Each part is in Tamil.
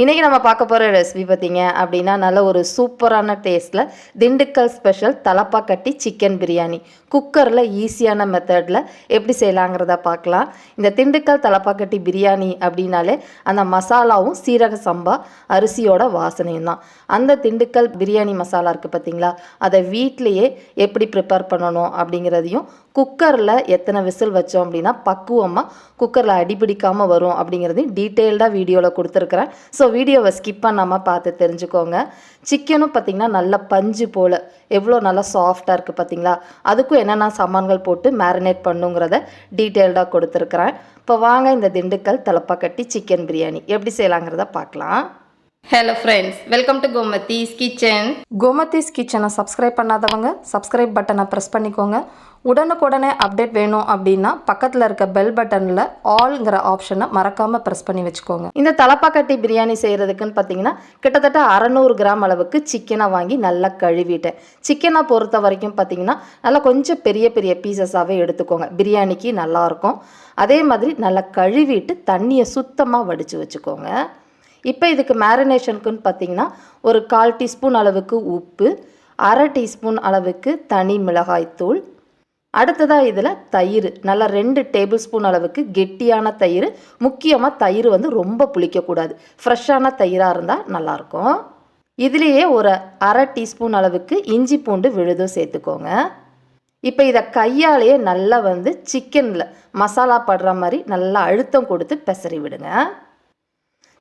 இன்றைக்கி நம்ம பார்க்க போகிற ரெசிபி பார்த்தீங்க அப்படின்னா நல்ல ஒரு சூப்பரான டேஸ்ட்டில் திண்டுக்கல் ஸ்பெஷல் தலப்பாக்கட்டி சிக்கன் பிரியாணி. குக்கரில் ஈஸியான மெத்தடில் எப்படி செய்யலாங்கிறத பார்க்கலாம். இந்த திண்டுக்கல் தலப்பாக்கட்டி பிரியாணி அப்படின்னாலே அந்த மசாலாவும் சீரக சம்பா அரிசியோட வாசனையும் தான். அந்த திண்டுக்கல் பிரியாணி மசாலா இருக்குது பார்த்தீங்களா? அதை வீட்டிலையே எப்படி ப்ரிப்பேர் பண்ணணும் அப்படிங்கிறதையும் குக்கரில் எத்தனை விசில் வச்சோம் அப்படின்னா பக்குவமாக குக்கரில் அடிபிடிக்காமல் வரும் அப்படிங்கிறதையும் டீட்டெயில்டாக வீடியோவில் கொடுத்துருக்குறேன். ஸோ வீடியோவை ஸ்கிப் பண்ணாமல் பார்த்து தெரிஞ்சுக்கோங்க. சிக்கனும் பார்த்திங்கன்னா நல்ல பஞ்சு போல். எவ்வளோ நல்லா சாஃப்டாக இருக்குது பார்த்தீங்களா? அதுக்கும் என்னென்ன சாமான்கள் போட்டு மேரினேட் பண்ணுங்கிறத டீட்டெயில்டாக கொடுத்துருக்குறேன். இப்போ வாங்க இந்த திண்டுக்கல் தலப்பாக்கட்டி சிக்கன் பிரியாணி. எப்படி செய்யலாங்கிறத பார்க்கலாம். Hello friends welcome to Gomathi's kitchen Gomathi's கிச்சனை சப்ஸ்கிரைப் பண்ணாதவங்க சப்ஸ்கிரைப் பட்டனை ப்ரெஸ் பண்ணிக்கோங்க. உடனுக்குடனே அப்டேட் வேணும் அப்படின்னா பக்கத்தில் இருக்க பெல் பட்டனில் ஆல்ங்கிற ஆப்ஷனை மறக்காமல் ப்ரெஸ் பண்ணி வச்சுக்கோங்க. இந்த தலப்பாக்கட்டி பிரியாணி செய்கிறதுக்குன்னு பார்த்தீங்கன்னா கிட்டத்தட்ட அறநூறு கிராம் அளவுக்கு சிக்கனை வாங்கி நல்லா கழுவிட்டேன். சிக்கனை பொறுத்த வரைக்கும் பார்த்தீங்கன்னா நல்லா கொஞ்சம் பெரிய பெரிய பீசஸாகவே எடுத்துக்கோங்க. பிரியாணிக்கு நல்லாயிருக்கும். அதே மாதிரி நல்லா கழுவிட்டு தண்ணியை சுத்தமாக வடித்து வச்சுக்கோங்க. இப்போ இதுக்கு மேரினேஷனுக்குன்னு பார்த்தீங்கன்னா ஒரு கால் டீஸ்பூன் அளவுக்கு உப்பு அரை டீஸ்பூன் அளவுக்கு தனி மிளகாய்த்தூள் அடுத்ததாக இதில் தயிர் நல்லா ரெண்டு டேபிள் ஸ்பூன் அளவுக்கு கெட்டியான தயிர். முக்கியமாக தயிர் வந்து ரொம்ப புளிக்கக்கூடாது. ஃப்ரெஷ்ஷான தயிராக இருந்தால் நல்லாயிருக்கும். இதுலேயே ஒரு அரை டீஸ்பூன் அளவுக்கு இஞ்சி பூண்டு விழுதும் சேர்த்துக்கோங்க. இப்போ இதை கையாலேயே நல்லா வந்து சிக்கனில் மசாலா படுற மாதிரி நல்லா அழுத்தம் கொடுத்து பெசறி விடுங்க.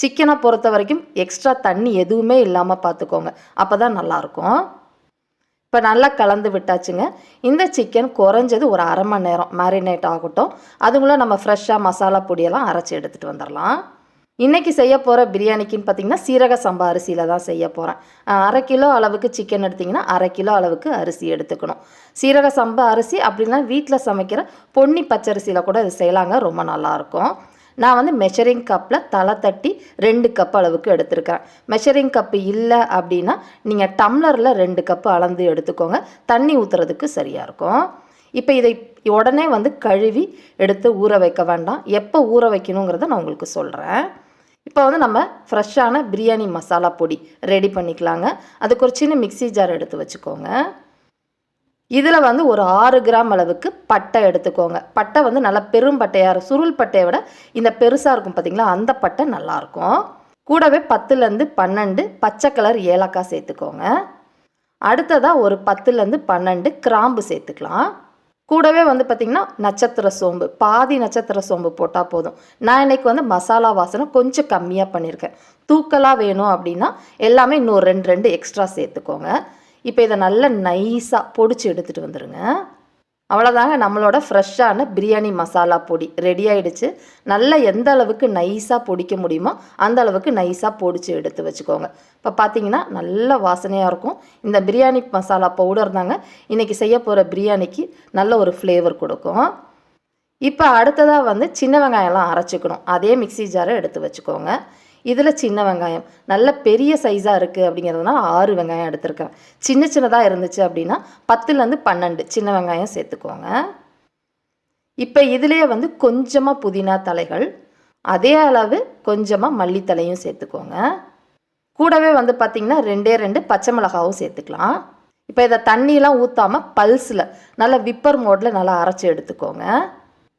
சிக்கனை பொறுத்த வரைக்கும் எக்ஸ்ட்ரா தண்ணி எதுவுமே இல்லாமல் பார்த்துக்கோங்க அப்போ தான் நல்லாயிருக்கும். இப்போ நல்லா கலந்து விட்டாச்சுங்க. இந்த சிக்கன் குறைஞ்சது ஒரு அரை மணி நேரம் மேரினேட் ஆகட்டும். அதுக்குள்ளே நம்ம ஃப்ரெஷ்ஷாக மசாலா பொடியெல்லாம் அரைச்சி எடுத்துகிட்டு வந்துடலாம். இன்றைக்கி செய்ய போகிற பிரியாணிக்குன்னு பார்த்தீங்கன்னா சீரக சம்பா அரிசியில் தான் செய்ய போகிறேன் அரை கிலோ அளவுக்கு சிக்கன் எடுத்திங்கன்னா அரை கிலோ அளவுக்கு அரிசி எடுத்துக்கணும். சீரக சம்பா அரிசி அப்படின்னா வீட்டில் சமைக்கிற பொன்னி பச்சரிசியில் கூட இது செய்யலாங்க. ரொம்ப நல்லாயிருக்கும். நான் வந்து மெஷரிங் கப்பில் தலை தட்டி ரெண்டு கப் அளவுக்கு எடுத்திருக்கிறேன். மெஷரிங் கப்பு இல்லை அப்படின்னா நீங்கள் டம்ளரில் ரெண்டு கப்பு அளந்து எடுத்துக்கோங்க. தண்ணி ஊற்றுறதுக்கு சரியாக இருக்கும். இப்போ இதை உடனே வந்து கழுவி எடுத்து ஊற வைக்க வேண்டாம். எப்போ ஊற வைக்கணுங்கிறத நான் உங்களுக்கு சொல்கிறேன் இப்போ வந்து நம்ம ஃப்ரெஷ்ஷான பிரியாணி மசாலா பொடி ரெடி பண்ணிக்கலாங்க. அதுக்கு ஒரு சின்ன மிக்சி ஜார் எடுத்து வச்சுக்கோங்க. இதில் வந்து ஒரு ஆறு கிராம் அளவுக்கு பட்டை எடுத்துக்கோங்க. பட்டை வந்து நல்லா பெரும் பட்டையாக சுருள் பட்டையை விட இந்த பெருசாக இருக்கும் பார்த்தீங்களா அந்த பட்டை நல்லாயிருக்கும் கூடவே பத்துலேருந்து பன்னெண்டு பச்சை கலர் ஏலக்காய் சேர்த்துக்கோங்க. அடுத்ததாக ஒரு பத்துலேருந்து பன்னெண்டு கிராம்பு சேர்த்துக்கலாம். கூடவே வந்து பார்த்திங்கன்னா நட்சத்திர சோம்பு. பாதி நட்சத்திர சோம்பு போட்டால் போதும். நான் இன்னைக்கு வந்து மசாலா வாசனை கொஞ்சம் கம்மியாக பண்ணியிருக்கேன். தூக்கலாக வேணும் அப்படின்னா எல்லாமே இன்னொரு ரெண்டு ரெண்டு எக்ஸ்ட்ரா சேர்த்துக்கோங்க. இப்போ இதை நல்லா நைஸாக பொடிச்சு எடுத்துகிட்டு வந்துடுங்க அவ்வளோதாங்க நம்மளோட ஃப்ரெஷ்ஷான பிரியாணி மசாலா பொடி ரெடி ஆகிடுச்சு நல்லா எந்த அளவுக்கு நைஸாக பொடிக்க முடியுமோ அந்த அளவுக்கு நைஸாக பொடிச்சு எடுத்து வச்சுக்கோங்க. இப்போ பார்த்தீங்கன்னா நல்ல வாசனையாக இருக்கும். இந்த பிரியாணி மசாலா பவுடர் தாங்க இன்றைக்கி செய்ய போகிற பிரியாணிக்கு நல்ல ஒரு ஃப்ளேவர் கொடுக்கும். இப்போ அடுத்ததாக வந்து சின்ன வெங்காயம்லாம் அரைச்சிக்கணும். அதே மிக்சி ஜாரை எடுத்து வச்சுக்கோங்க. இதில் சின்ன வெங்காயம். நல்ல பெரிய சைஸாக இருக்குது அப்படிங்கிறதுனால ஆறு வெங்காயம் எடுத்திருக்கேன். சின்ன சின்னதாக இருந்துச்சு அப்படின்னா பத்துலேருந்து பன்னெண்டு சின்ன வெங்காயம் சேர்த்துக்கோங்க. இப்போ இதுலேயே வந்து கொஞ்சமாக புதினா தலைகள் அதே அளவு கொஞ்சமாக மல்லித்தலையும் சேர்த்துக்கோங்க. கூடவே வந்து பார்த்திங்கன்னா ரெண்டே ரெண்டு பச்சை மிளகாவும் சேர்த்துக்கலாம். இப்போ இதை தண்ணியெலாம் ஊற்றாமல் பல்ஸில் நல்லா விப்பர் மோடில் நல்லா அரைச்சி எடுத்துக்கோங்க.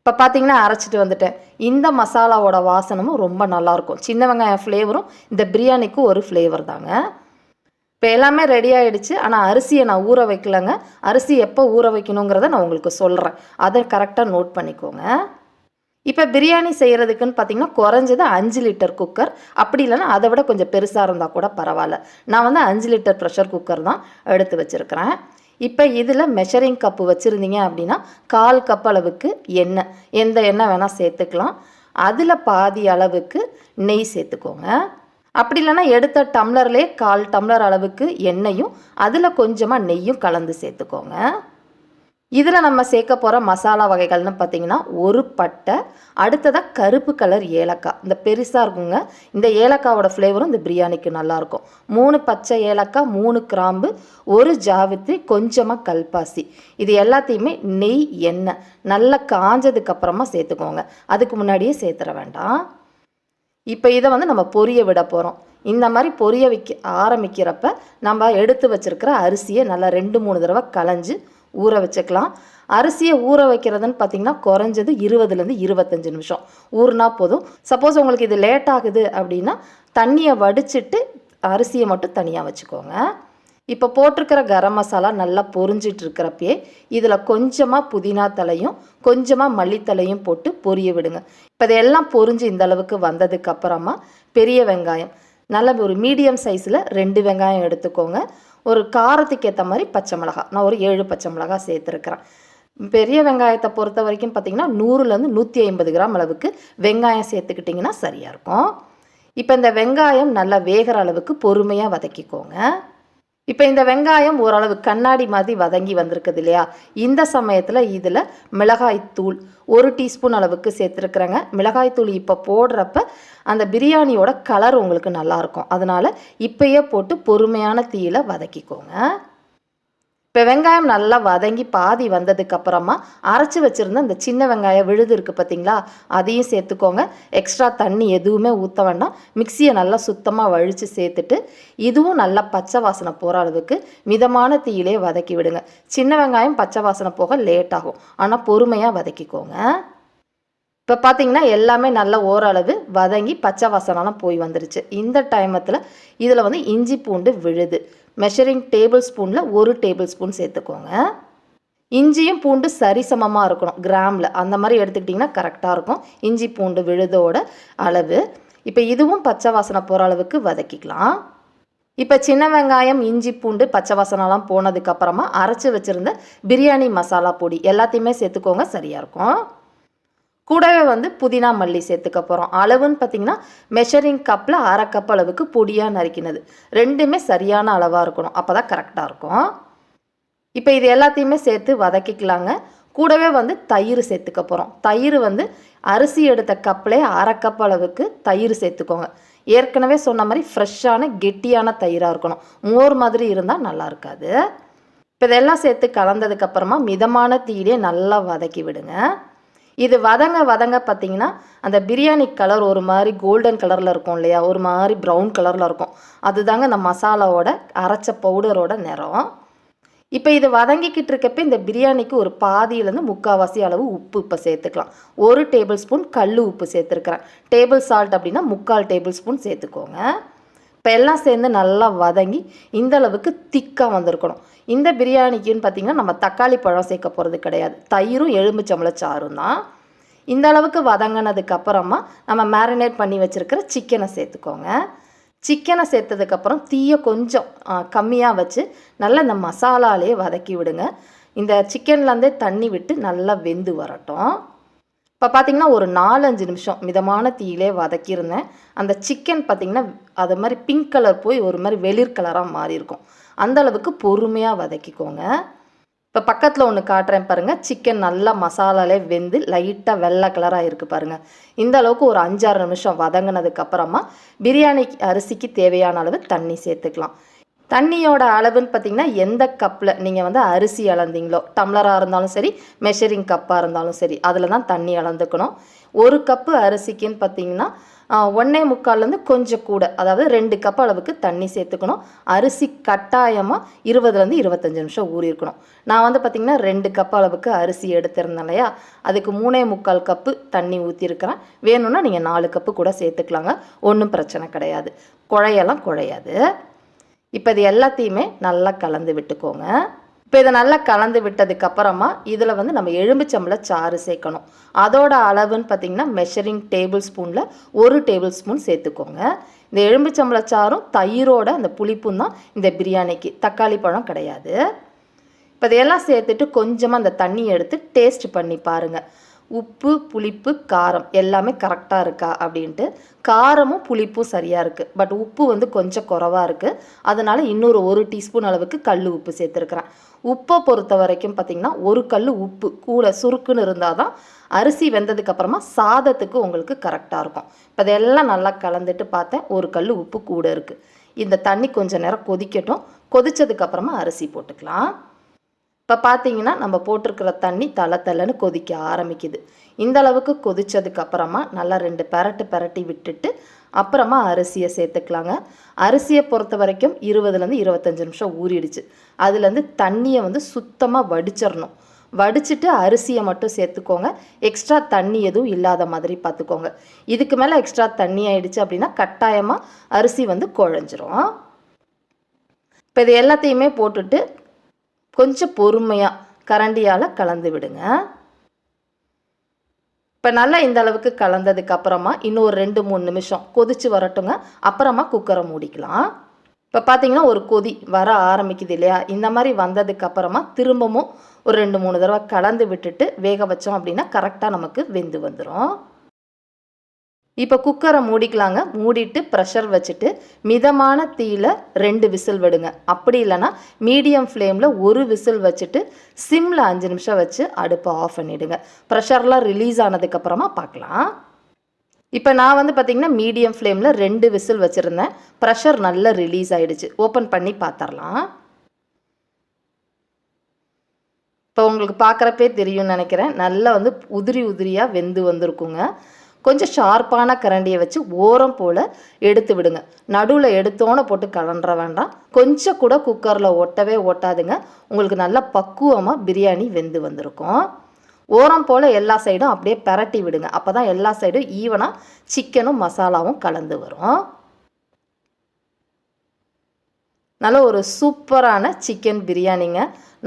இப்போ பார்த்தீங்கன்னா அரைச்சிட்டு வந்துட்டேன். இந்த மசாலாவோட வாசனமும் ரொம்ப நல்லாயிருக்கும் சின்ன வெங்காயம் ஃப்ளேவரும் இந்த பிரியாணிக்கு ஒரு ஃப்ளேவர் தாங்க. இப்போ எல்லாமே ரெடி ஆகிடுச்சு ஆனால் அரிசியை நான் ஊற வைக்கலங்க. அரிசி எப்போ ஊற வைக்கணுங்கிறத நான் உங்களுக்கு சொல்கிறேன் அதை கரெக்டாக நோட் பண்ணிக்கோங்க. இப்போ பிரியாணி செய்கிறதுக்குன்னு பார்த்தீங்கன்னா குறைஞ்சது அஞ்சு லிட்டர் குக்கர் அப்படி இல்லைன்னா அதை விட கொஞ்சம் பெருசாக இருந்தால் கூட பரவாயில்ல. நான் வந்து அஞ்சு லிட்டர் ப்ரெஷர் குக்கர் தான் எடுத்து வச்சுருக்கிறேன். இப்போ இதில் மெஷரிங் கப்பு வச்சுருந்தீங்க அப்படின்னா கால் கப் அளவுக்கு எண்ணெய். எந்த எண்ணெய் வேணால் சேர்த்துக்கலாம். அதில் பாதி அளவுக்கு நெய் சேர்த்துக்கோங்க. அப்படி இல்லைன்னா எடுத்த டம்ளர்லேயே கால் டம்ளர் அளவுக்கு எண்ணெயும் அதில் கொஞ்சமாக நெய்யும் கலந்து சேர்த்துக்கோங்க. இதில் நம்ம சேர்க்க போகிற மசாலா வகைகள்னு பார்த்தீங்கன்னா ஒரு பட்டை அடுத்ததாக கருப்பு கலர் ஏலக்காய். இந்த பெருசாக இருக்குங்க. இந்த ஏலக்காவோட ஃப்ளேவரும் இந்த பிரியாணிக்கு நல்லாயிருக்கும் மூணு பச்சை ஏலக்காய் மூணு கிராம்பு ஒரு ஜாவித்ரி கொஞ்சமாக கல்பாசி. இது எல்லாத்தையுமே நெய் எண்ணெய் நல்லா காஞ்சதுக்கப்புறமா சேர்த்துக்கோங்க. அதுக்கு முன்னாடியே சேர்த்துற வேண்டாம். இப்போ இதை வந்து நம்ம பொரிய விட போகிறோம் இந்த மாதிரி பொரிய வைக்க ஆரம்பிக்கிறப்ப நம்ம எடுத்து வச்சிருக்கிற அரிசியை நல்லா ரெண்டு மூணு தடவை களைஞ்சு ஊற வச்சுக்கலாம். அரிசியை ஊற வைக்கிறதுன்னு பார்த்தீங்கன்னா குறைஞ்சது இருபதுலேருந்து இருபத்தஞ்சு நிமிஷம். ஊறினா போதும். சப்போஸ் உங்களுக்கு இது லேட் ஆகுது அப்படின்னா தண்ணியை வடிச்சிட்டு அரிசியை மட்டும் தனியாக வச்சுக்கோங்க. இப்போ போட்டிருக்கிற கரம் மசாலா நல்லா பொரிஞ்சிட்டு இருக்கிறப்பயே இதில் கொஞ்சமாக புதினா தலையும் கொஞ்சமாக மல்லித்தலையும் போட்டு பொரிய விடுங்க. இப்போ இதெல்லாம் பொரிஞ்சு இந்த அளவுக்கு வந்ததுக்கு அப்புறமா பெரிய வெங்காயம். நல்ல ஒரு மீடியம் சைஸில் ரெண்டு வெங்காயம் எடுத்துக்கோங்க. ஒரு காரத்துக்கு ஏற்ற மாதிரி பச்சை மிளகாய் நான் ஒரு ஏழு பச்சை மிளகாய் சேர்த்துருக்குறேன். பெரிய வெங்காயத்தை பொறுத்த வரைக்கும் பார்த்தீங்கன்னா நூறுலேருந்து நூற்றி ஐம்பது கிராம் அளவுக்கு வெங்காயம் சேர்த்துக்கிட்டிங்கன்னா சரியாக இருக்கும். இப்போ இந்த வெங்காயம் நல்லா வேகிற அளவுக்கு பொறுமையாக வதக்கிக்கோங்க. இப்போ இந்த வெங்காயம் ஓரளவு கண்ணாடி மாதிரி வதங்கி வந்திருக்குது இல்லையா? இந்த சமயத்தில் இதில் மிளகாய்த்தூள் ஒரு டீஸ்பூன் அளவுக்கு சேர்த்துருக்குறேங்க. மிளகாய்த்தூள் இப்போ போடுறப்ப அந்த பிரியாணியோட கலர் உங்களுக்கு நல்லாயிருக்கும் அதனால் இப்போயே போட்டு பொறுமையான தீயில வதக்கிக்கோங்க. இப்போ வெங்காயம் நல்லா வதங்கி பாதி வந்ததுக்கு அப்புறமா அரைச்சி வச்சுருந்த அந்த சின்ன வெங்காயம் விழுது இருக்குது பார்த்தீங்களா அதையும் சேர்த்துக்கோங்க. எக்ஸ்ட்ரா தண்ணி எதுவுமே ஊற்ற வேண்டாம். மிக்சியை நல்லா சுத்தமாக வழித்து சேர்த்துட்டு இதுவும் நல்லா பச்சை வாசனை போகிற அளவுக்கு மிதமான தீயிலே வதக்கி விடுங்க. சின்ன வெங்காயம் பச்சை வாசனை போக லேட் ஆகும். ஆனால் பொறுமையாக வதக்கிக்கோங்க. இப்போ பார்த்தீங்கன்னா எல்லாமே நல்ல ஓரளவு வதங்கி பச்சை வாசனெலாம் போய் வந்துருச்சு. இந்த டைமத்தில் இதில் வந்து இஞ்சி பூண்டு விழுது. மெஷரிங் டேபிள் ஸ்பூனில் ஒரு டேபிள் ஸ்பூன் சேர்த்துக்கோங்க. இஞ்சியும் பூண்டு சரிசமமாக இருக்கணும் கிராமில். அந்த மாதிரி எடுத்துக்கிட்டிங்கன்னா கரெக்டாக இருக்கும். இஞ்சி பூண்டு விழுதோட அளவு. இப்போ இதுவும் பச்சை வாசனை போகிற அளவுக்கு வதக்கிக்கலாம். இப்போ சின்ன வெங்காயம் இஞ்சி பூண்டு பச்சை வாசனெல்லாம் போனதுக்கப்புறமா அரைச்சி வச்சுருந்த பிரியாணி மசாலா பொடி எல்லாத்தையுமே சேர்த்துக்கோங்க சரியாக இருக்கும். கூடவே வந்து புதினா மல்லி சேர்த்துக்க போகிறோம் அளவுன்னு பார்த்தீங்கன்னா மெஷரிங் கப்பில் அரை கப் அளவுக்கு பொடியாக நறுக்கினது. ரெண்டுமே சரியான அளவாக இருக்கணும். அப்போ தான் கரெக்டாக இருக்கும். இப்போ இது எல்லாத்தையுமே சேர்த்து வதக்கிக்கலாங்க. கூடவே வந்து தயிர் சேர்த்துக்க போகிறோம் தயிர் வந்து அரிசி எடுத்த கப்பிலே அரை கப் அளவுக்கு தயிர் சேர்த்துக்கோங்க. ஏற்கனவே சொன்ன மாதிரி ஃப்ரெஷ்ஷான கெட்டியான தயிராக இருக்கணும். மோர் மாதிரி இருந்தால் நல்லா இருக்காது. இப்போ இதெல்லாம் சேர்த்து கலந்ததுக்கப்புறமா மிதமான தீயிலே நல்லா வதக்கி விடுங்க. இது வதங்க வதங்க பார்த்தீங்கன்னா அந்த பிரியாணி கலர் ஒரு மாதிரி கோல்டன் கலரில் இருக்கும் இல்லையா? ஒரு மாதிரி ப்ரௌன் கலரில் இருக்கும். அதுதாங்க இந்த மசாலாவோட அரைச்ச பவுடரோட நிறம். இப்போ இது வதங்கிக்கிட்டு இருக்கப்ப இந்த பிரியாணிக்கு ஒரு பாதியிலேருந்து முக்கால்வாசி அளவு உப்பு இப்போ சேர்த்துக்கலாம். ஒரு டேபிள் ஸ்பூன் கல் உப்பு சேர்த்துருக்குறேன். டேபிள் சால்ட் அப்படின்னா முக்கால் டேபிள் ஸ்பூன் சேர்த்துக்கோங்க. இப்போ எல்லாம் சேர்ந்து நல்லா வதங்கி இந்த அளவுக்கு திக்காக வந்திருக்கணும். இந்த பிரியாணிக்குன்னு பார்த்தீங்கன்னா நம்ம தக்காளி பழம் சேர்க்க போகிறது கிடையாது. தயிரும் எலும்புச்சம்பளச்சாரும் தான். இந்த அளவுக்கு வதங்கினதுக்கப்புறமா நம்ம மேரினேட் பண்ணி வச்சுருக்கிற சிக்கனை சேர்த்துக்கோங்க. சிக்கனை சேர்த்ததுக்கப்புறம் தீயை கொஞ்சம் கம்மியாக வச்சு நல்லா இந்த மசாலாலேயே வதக்கி விடுங்க. இந்த சிக்கன்லேருந்தே தண்ணி விட்டு நல்லா வெந்து வரட்டும். இப்போ பார்த்தீங்கன்னா ஒரு நாலஞ்சு நிமிஷம் மிதமான தீயிலே வதக்கியிருந்தேன். அந்த சிக்கன் பார்த்தீங்கன்னா அது மாதிரி பிங்க் கலர் போய் ஒரு மாதிரி வெளிர் கலராக மாறி இருக்கும் அந்த அளவுக்கு பொறுமையாக வதக்கிக்கோங்க. இப்போ பக்கத்தில் ஒன்று காட்டுறேன் பாருங்கள் சிக்கன் நல்லா மசாலாலே வெந்து லைட்டாக வெள்ளை கலராக இருக்குது பாருங்கள் இந்த அளவுக்கு ஒரு அஞ்சாறு நிமிஷம் வதங்கினதுக்கப்புறமா பிரியாணி அரிசிக்கு தேவையான அளவு தண்ணி சேர்த்துக்கலாம். தண்ணியோட அளவுன்னு பார்த்தீங்கன்னா எந்த கப்பில் நீங்கள் வந்து அரிசி அளந்தீங்களோ டம்ளராக இருந்தாலும் சரி மெஷரிங் கப்பாக இருந்தாலும் சரி அதில் தான் தண்ணி அளந்துக்கணும். ஒரு கப்பு அரிசிக்குன்னு பார்த்தீங்கன்னா ஒன்றே முக்கால்லேருந்து கொஞ்சம் கூட அதாவது ரெண்டு கப் அளவுக்கு தண்ணி சேர்த்துக்கணும். அரிசி கட்டாயமாக இருபதுலேருந்து இருபத்தஞ்சு நிமிஷம் ஊறியிருக்கணும் நான் வந்து பார்த்திங்கன்னா ரெண்டு கப் அளவுக்கு அரிசி எடுத்திருந்தேன் இல்லையா? அதுக்கு மூணே முக்கால் கப்பு தண்ணி ஊற்றிருக்கிறேன் வேணும்னா நீங்கள் நாலு கப்பு கூட சேர்த்துக்கலாங்க. ஒன்றும் பிரச்சனை கிடையாது. குழையெல்லாம் குழையாது. இப்போ இது எல்லாத்தையுமே நல்லா கலந்து விட்டுக்கோங்க. இப்போ இதை நல்லா கலந்து விட்டதுக்கப்புறமா இதில் வந்து நம்ம எலும்புச்சம்பள சாறு சேர்க்கணும். அதோட அளவுன்னு பார்த்தீங்கன்னா மெஷரிங் டேபிள் ஸ்பூனில் ஒரு டேபிள் ஸ்பூன் சேர்த்துக்கோங்க. இந்த எலும்புச்சம்பள சாறும் தயிரோட அந்த புளிப்பும் தான் இந்த பிரியாணிக்கு. தக்காளி பழம் கிடையாது. இப்போ இதையெல்லாம் சேர்த்துட்டு கொஞ்சமாக அந்த தண்ணியை எடுத்து டேஸ்ட் பண்ணி பாருங்கள் உப்பு புளிப்பு காரம் எல்லாமே கரெக்டாக இருக்கா அப்படின்ட்டு காரமும் புளிப்பும் சரியாக இருக்குது பட் உப்பு வந்து கொஞ்சம் குறவாக இருக்குது அதனால் இன்னொரு ஒரு டீஸ்பூன் அளவுக்கு கல் உப்பு சேர்த்துருக்குறேன். உப்பை பொறுத்த வரைக்கும் பார்த்திங்கன்னா ஒரு கல் உப்பு கூட சுருக்குன்னு இருந்தால் தான் அரிசி வெந்ததுக்கப்புறமா சாதத்துக்கு உங்களுக்கு கரெக்டாக இருக்கும். இப்போ இதெல்லாம் நல்லா கலந்துட்டு பார்த்தேன். ஒரு கல் உப்பு கூட இருக்குது இந்த தண்ணி கொஞ்சம் நேரம் கொதிக்கட்டும். கொதிச்சதுக்கப்புறமா அரிசி போட்டுக்கலாம். இப்போ பார்த்தீங்கன்னா நம்ம போட்டிருக்கிற தண்ணி தலை தலைன்னு கொதிக்க ஆரம்பிக்குது. இந்த அளவுக்கு கொதிச்சதுக்கு அப்புறமா நல்லா ரெண்டு பெரட்டு பெரட்டி விட்டுட்டு அப்புறமா அரிசியை சேர்த்துக்கலாங்க. அரிசியை பொறுத்த வரைக்கும் இருபதுலேருந்து இருபத்தஞ்சு நிமிஷம் ஊறிடுச்சு. அதுலேருந்து தண்ணியை வந்து சுத்தமாக வடிச்சிடணும் வடிச்சிட்டு அரிசியை மட்டும் சேர்த்துக்கோங்க. எக்ஸ்ட்ரா தண்ணி எதுவும் இல்லாத மாதிரி பார்த்துக்கோங்க. இதுக்கு மேலே எக்ஸ்ட்ரா தண்ணி ஆயிடுச்சு அப்படின்னா கட்டாயமாக அரிசி வந்து குழஞ்சிரும். இப்போ இது எல்லாத்தையுமே போட்டுட்டு கொஞ்சம் பொறுமையாக கரண்டியால் கலந்து விடுங்க. இப்போ நல்லா இந்த அளவுக்கு கலந்ததுக்கு அப்புறமா இன்னும் ஒரு ரெண்டு மூணு நிமிஷம் கொதிச்சு வரட்டுங்க. அப்புறமா குக்கரை மூடிக்கலாம். இப்போ பார்த்தீங்கன்னா ஒரு கொதி வர ஆரம்பிக்குது இல்லையா? இந்த மாதிரி வந்ததுக்கு அப்புறமா திரும்பவும் ஒரு ரெண்டு மூணு தடவை கலந்து விட்டுட்டு வேக வச்சோம் அப்படின்னா கரெக்டாக நமக்கு வெந்து வந்துடும் இப்போ குக்கரை மூடிக்கலாங்க. மூடிட்டு ப்ரெஷர் வச்சுட்டு மிதமான தீயில் ரெண்டு விசில் விடுங்க. அப்படி இல்லைன்னா மீடியம் ஃப்ளேமில் ஒரு விசில் வச்சுட்டு சிம்மில் அஞ்சு நிமிஷம் வச்சு அடுப்பை ஆஃப் பண்ணிவிடுங்க ப்ரெஷர்லாம் ரிலீஸ் ஆனதுக்கப்புறமா பார்க்கலாம். இப்போ நான் வந்து பார்த்திங்கன்னா மீடியம் ஃப்ளேமில் ரெண்டு விசில் வச்சுருந்தேன். ப்ரெஷர் நல்லா ரிலீஸ் ஆகிடுச்சு ஓப்பன் பண்ணி பார்த்துடலாம். இப்போ உங்களுக்கு பார்க்குறப்பே தெரியும்னு நினைக்கிறேன். நல்லா வந்து உதிரி உதிரியாக வெந்து வந்திருக்குங்க. கொஞ்சம் ஷார்ப்பான கரண்டியை வச்சு ஓரம் போல் எடுத்து விடுங்க. நடுவில் எடுத்தோன்னே போட்டு கலண்டுற வேண்டாம். கொஞ்சம் கூட குக்கரில் ஒட்டவே ஒட்டாதுங்க. உங்களுக்கு நல்லா பக்குவமாக பிரியாணி வெந்து வந்திருக்கும். ஓரம் போல் எல்லா சைடும் அப்படியே பெரட்டி விடுங்க. அப்போ தான் எல்லா சைடும் ஈவனாக சிக்கனும் மசாலாவும் கலந்து வரும். நல்ல ஒரு சூப்பரான சிக்கன் பிரியாணிங்க.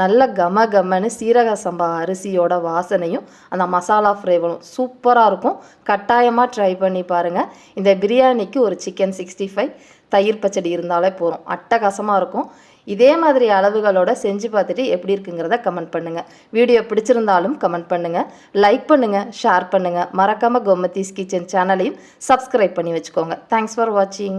நல்ல கம கமன்னு சீரக சம்பா அரிசியோட வாசனையும் அந்த மசாலா ஃப்ளேவரும் சூப்பராக இருக்கும். கட்டாயமாக ட்ரை பண்ணி பாருங்கள் இந்த பிரியாணிக்கு ஒரு சிக்கன் சிக்ஸ்டி ஃபைவ் தயிர் பச்சடி இருந்தாலே போதும். அட்டகாசமாக இருக்கும். இதே மாதிரி அளவுகளோட செஞ்சு பார்த்துட்டு எப்படி இருக்குங்கிறத கமெண்ட் பண்ணுங்கள் வீடியோ பிடிச்சிருந்தாலும் கமெண்ட் பண்ணுங்கள் லைக் பண்ணுங்கள் ஷேர் பண்ணுங்கள் மறக்காமல் கோமத்தீஸ் கிச்சன் சேனலையும் சப்ஸ்கிரைப் பண்ணி வச்சுக்கோங்க. தேங்க்ஸ் ஃபார் வாட்சிங்